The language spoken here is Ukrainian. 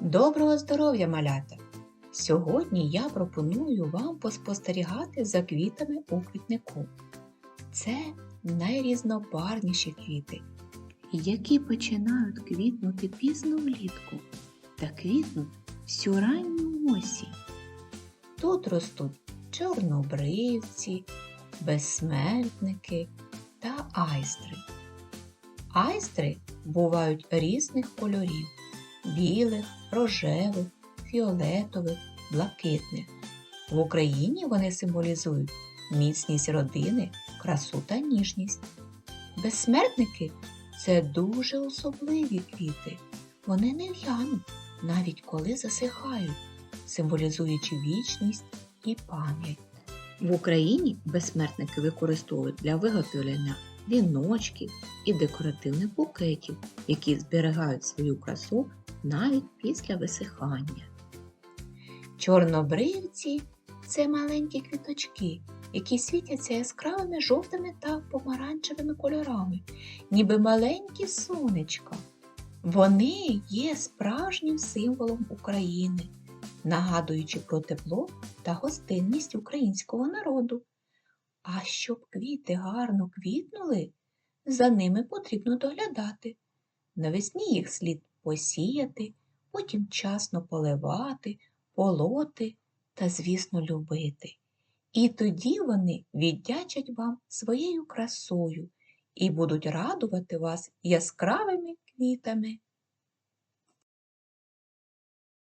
Доброго здоров'я, малята! Сьогодні я пропоную вам поспостерігати за квітами у квітнику. Це найрізнобарвніші квіти, які починають квітнути пізно влітку та квітнуть всю ранню осінь. Тут ростуть чорнобривці, безсмертники та айстри. Айстри бувають різних кольорів білих, рожевих, фіолетових, блакитних. В Україні вони символізують міцність родини, красу та ніжність. Безсмертники це дуже особливі квіти. Вони не в'януть, навіть коли засихають, символізуючи вічність і пам'ять. В Україні безсмертники використовують для виготовлення віночків і декоративних букетів, які зберігають свою красу навіть після висихання. Чорнобривці це маленькі квіточки, які світяться яскравими жовтими та помаранчевими кольорами, ніби маленькі сонечка. Вони є справжнім символом України, нагадуючи про тепло та гостинність українського народу. А щоб квіти гарно квітнули, за ними потрібно доглядати. Навесні їх слід посіяти, потім вчасно поливати, полоти та, звісно, любити. І тоді вони віддячать вам своєю красою і будуть радувати вас яскравими квітами.